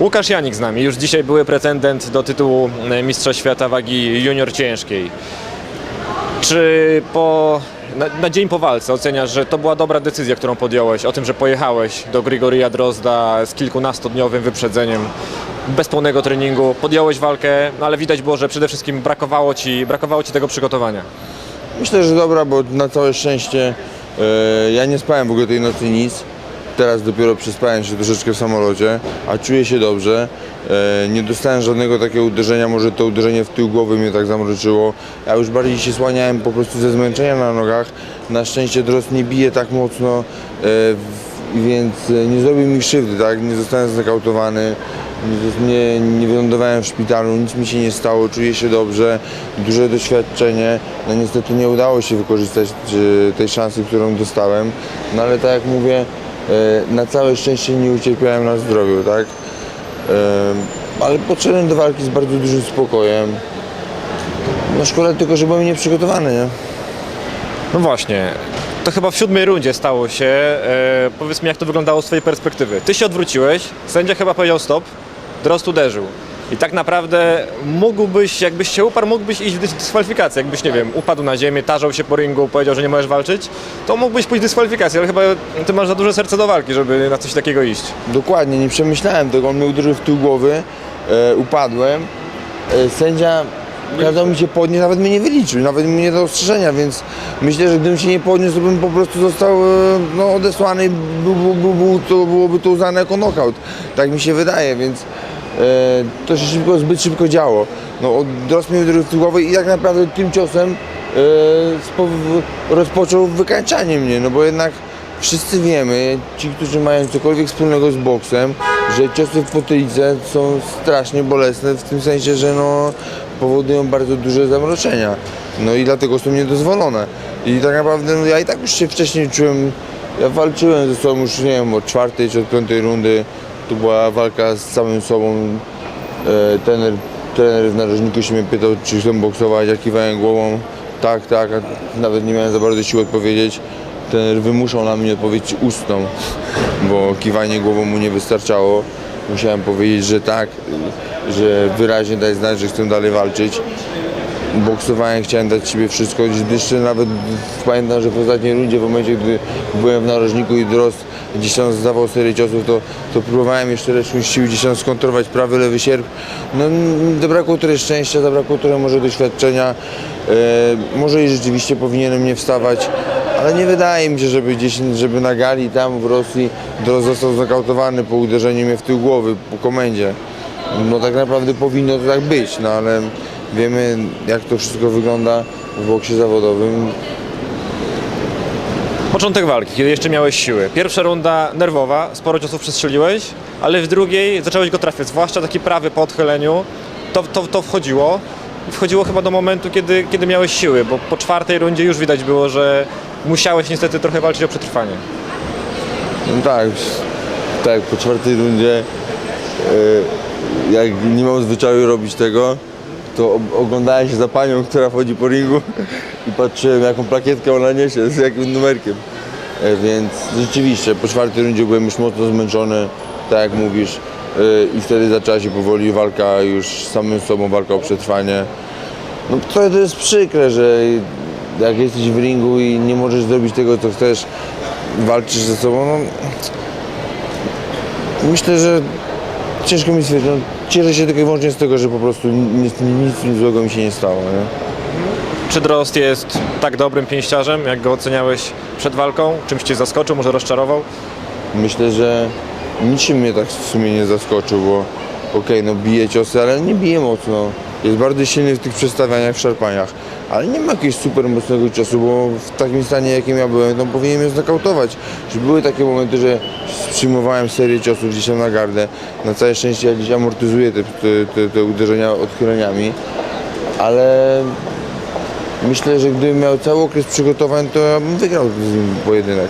Łukasz Janik z nami, już dzisiaj były pretendent do tytułu e, Mistrza Świata wagi junior ciężkiej. Czy po, na, na dzień po walce oceniasz, że to była dobra decyzja, którą podjąłeś, o tym, że pojechałeś do Grigoria Drozda z kilkunastodniowym wyprzedzeniem, bez pełnego treningu, podjąłeś walkę, no ale widać było, że przede wszystkim brakowało ci, brakowało ci tego przygotowania. Myślę, że dobra, bo na całe szczęście e, ja nie spałem w ogóle tej nocy nic. Teraz dopiero przespałem się troszeczkę w samolocie, a czuję się dobrze. E, nie dostałem żadnego takiego uderzenia, może to uderzenie w tył głowy mnie tak zamroczyło. Ja już bardziej się słaniałem po prostu ze zmęczenia na nogach. Na szczęście Drost nie bije tak mocno, e, więc e, nie zrobił mi krzywdy, tak? Nie zostałem znakautowany. Nie, nie, wylądowałem w szpitalu, nic mi się nie stało, czuję się dobrze, duże doświadczenie. No niestety nie udało się wykorzystać tej szansy, którą dostałem, no ale tak jak mówię, na całe szczęście nie ucierpiałem na zdrowiu, tak? E, Ale podszedłem do walki z bardzo dużym spokojem. No szkoda tylko, że byłem nieprzygotowany, nie? No właśnie, to chyba w siódmej rundzie stało się. E, powiedz mi, jak to wyglądało z twojej perspektywy. Ty się odwróciłeś, sędzia chyba powiedział stop, Drost uderzył. I tak naprawdę mógłbyś, jakbyś się uparł, mógłbyś iść w dys- dyskwalifikację. Jakbyś, nie wiem, upadł na ziemię, tarzał się po ringu, powiedział, że nie możesz walczyć, to mógłbyś pójść w dyskwalifikację, ale chyba ty masz za duże serce do walki, żeby na coś takiego iść. Dokładnie, nie przemyślałem tego. On mnie uderzył w tył głowy, e, upadłem. E, sędzia kazał mi się podnieść, nawet mnie nie wyliczył, nawet mi nie dał ostrzeżenia, więc myślę, że gdybym się nie podniósł, to bym po prostu został e, no, odesłany i był, był, był, był, to, byłoby to uznane jako knockout. Tak mi się wydaje, więc to się szybko, zbyt szybko działo. No, od- Drost mnie uderzył w tył głowy i tak naprawdę tym ciosem e, rozpoczął wykańczanie mnie, no bo jednak Wszyscy wiemy, ci, którzy mają cokolwiek wspólnego z boksem, że ciosy w potylicę są strasznie bolesne w tym sensie, że no, powodują bardzo duże zamroczenia. No i dlatego są niedozwolone. I tak naprawdę no, ja i tak już się wcześniej czułem, ja walczyłem ze sobą już nie wiem, od czwartej czy od piątej rundy. To była walka z samym sobą. E, trener, trener w narożniku się mnie pytał, czy chcę boksować, ja kiwałem głową. Tak, tak, nawet nie miałem za bardzo siły odpowiedzieć. Trener wymuszał na mnie odpowiedź ustną, bo kiwanie głową mu nie wystarczało. Musiałem powiedzieć, że tak, że wyraźnie dać znać, że chcę dalej walczyć. Boksowałem, chciałem dać siebie wszystko. Jeszcze nawet pamiętam, że w ostatniej rundzie, w momencie, gdy byłem w narożniku i Drost gdzieś tam zdawał serię ciosów, to, to próbowałem jeszcze resztą sił gdzieś tam skontrować prawy, lewy sierp. No zabrakło trochę szczęścia, zabrakło trochę może doświadczenia. E, może i rzeczywiście powinienem nie wstawać, ale nie wydaje mi się, żeby gdzieś, żeby na gali tam w Rosji został znokautowany po uderzeniu mnie w tył głowy, po komendzie. No tak naprawdę powinno to tak być, no ale wiemy jak to wszystko wygląda w boksie zawodowym. Początek walki, kiedy jeszcze miałeś siły. Pierwsza runda nerwowa, sporo ciosów przestrzeliłeś, ale w drugiej zacząłeś go trafiać, zwłaszcza taki prawy po odchyleniu, to, to, to wchodziło. Wchodziło chyba do momentu, kiedy, kiedy miałeś siły, bo po czwartej rundzie już widać było, że musiałeś niestety trochę walczyć o przetrwanie. No tak, tak, po czwartej rundzie e, jak nie mam zwyczaju robić tego, to oglądałem się za panią, która wchodzi po ringu i patrzyłem jaką plakietkę ona niesie, z jakim numerkiem. E, Więc rzeczywiście po czwartej rundzie byłem już mocno zmęczony, tak jak mówisz. e, I wtedy zaczęła się powoli walka już z samym sobą, walka o przetrwanie. No to, to jest przykre, że jak jesteś w ringu i nie możesz zrobić tego, co chcesz, walczysz ze sobą, no myślę, że ciężko mi stwierdzić. No, cieszę się tylko i wyłącznie z tego, że po prostu nic, nic, złego mi się nie stało. Nie? Czy Drost jest tak dobrym pięściarzem, jak go oceniałeś przed walką? Czymś cię zaskoczył, może rozczarował? Myślę, że niczym mnie tak w sumie nie zaskoczył, bo okej, no bije ciosy, ale nie bije mocno. Jest bardzo silny w tych przestawianiach, w szarpaniach, ale nie ma jakiegoś super mocnego ciosu, bo w takim stanie, jakim ja byłem, no powinien mnie znokautować. Były takie momenty, że przyjmowałem serię ciosów gdzieś tam na gardę. Na całe szczęście ja dziś amortyzuję te, te, te, te uderzenia odchyleniami, ale myślę, że gdybym miał cały okres przygotowań, to ja bym wygrał z nim pojedynek.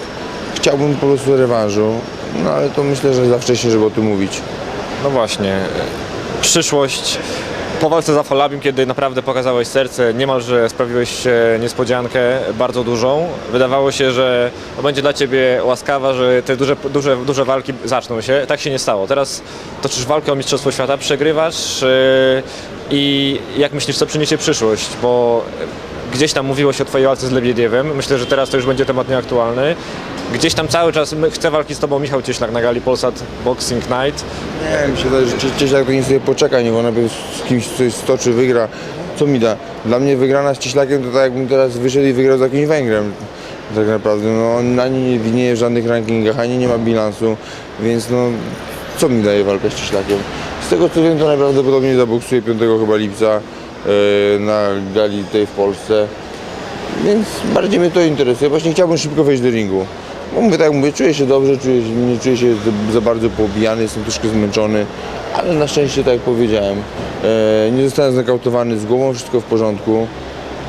Chciałbym po prostu rewanżu, no ale to myślę, że za wcześnie, żeby o tym mówić. No właśnie, przyszłość po walce za Falabim, kiedy naprawdę pokazałeś serce, niemalże sprawiłeś e, niespodziankę bardzo dużą. Wydawało się, że będzie dla Ciebie łaskawa, że te duże, duże, duże walki zaczną się. Tak się nie stało. Teraz toczysz walkę o Mistrzostwo Świata, przegrywasz e, i jak myślisz, co przyniesie przyszłość? Bo gdzieś tam mówiło się o Twojej walce z Lebiediewem. Myślę, że teraz to już będzie temat nieaktualny. Gdzieś tam cały czas chce walki z Tobą Michał Cieślak na gali Polsat Boxing Night. Nie, mi się wydaje, że Cie- Cieślak to nie sobie poczeka, niech on najpierw z kimś coś stoczy, wygra. Co mi da? Dla mnie wygrana z Cieślakiem to tak jakbym teraz wyszedł i wygrał z jakimś Węgrem. Tak naprawdę, no on ani nie widnieje w żadnych rankingach, ani nie ma bilansu, więc no co mi daje walka z Cieślakiem? Z tego co wiem to najprawdopodobniej zaboksuje 5 chyba lipca e, na gali tej w Polsce. Więc bardziej mnie to interesuje. Właśnie chciałbym szybko wejść do ringu. Bo mówię tak mówię, czuję się dobrze, czuję nie czuję się za- bardzo poobijany, jestem troszkę zmęczony, ale na szczęście tak jak powiedziałem, e, nie zostałem znakautowany z głową, wszystko w porządku.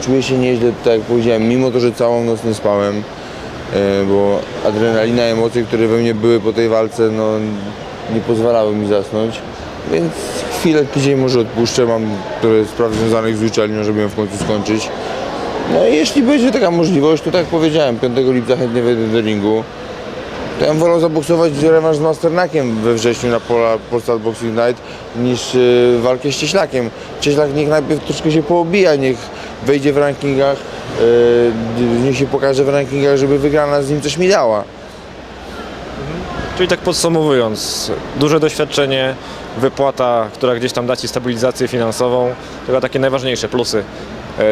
Czuję się nieźle, tak jak powiedziałem, mimo to, że całą noc nie spałem, e, bo adrenalina, emocje, które we mnie były po tej walce, no nie pozwalały mi zasnąć. Więc chwilę, tydzień może odpuszczę, mam trochę spraw związanych z uczelnią, żeby ją w końcu skończyć. No i jeśli będzie taka możliwość, to tak jak powiedziałem, 5 lipca chętnie wejdę do ringu. To ja bym wolał zaboksować rewanż z Masternakiem we wrześniu na pola Polsat Boxing Night niż y, walkę z Cieślakiem. Cieślak niech najpierw troszkę się poobija, niech wejdzie w rankingach, y, niech się pokaże w rankingach, żeby wygrana z nim coś mi dała. Czyli tak podsumowując, duże doświadczenie, wypłata, która gdzieś tam da Ci stabilizację finansową, to chyba takie najważniejsze plusy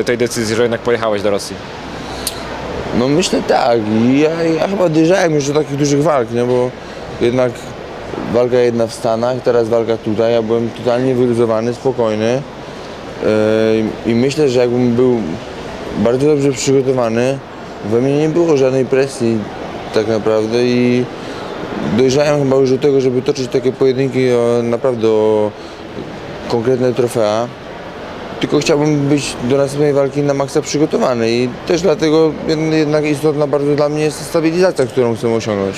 tej decyzji, że jednak pojechałeś do Rosji. No myślę tak. Ja, ja chyba dojrzałem już do takich dużych walk, nie? bo jednak walka jedna w Stanach, teraz walka tutaj. Ja byłem totalnie wyluzowany, spokojny. Yy, I myślę, że jakbym był bardzo dobrze przygotowany, we mnie nie było żadnej presji tak naprawdę i dojrzałem chyba już do tego, żeby toczyć takie pojedynki o, naprawdę o konkretne trofea. Tylko chciałbym być do następnej walki na maksa przygotowany i też dlatego jed- jednak istotna bardzo dla mnie jest stabilizacja, którą chcę osiągnąć.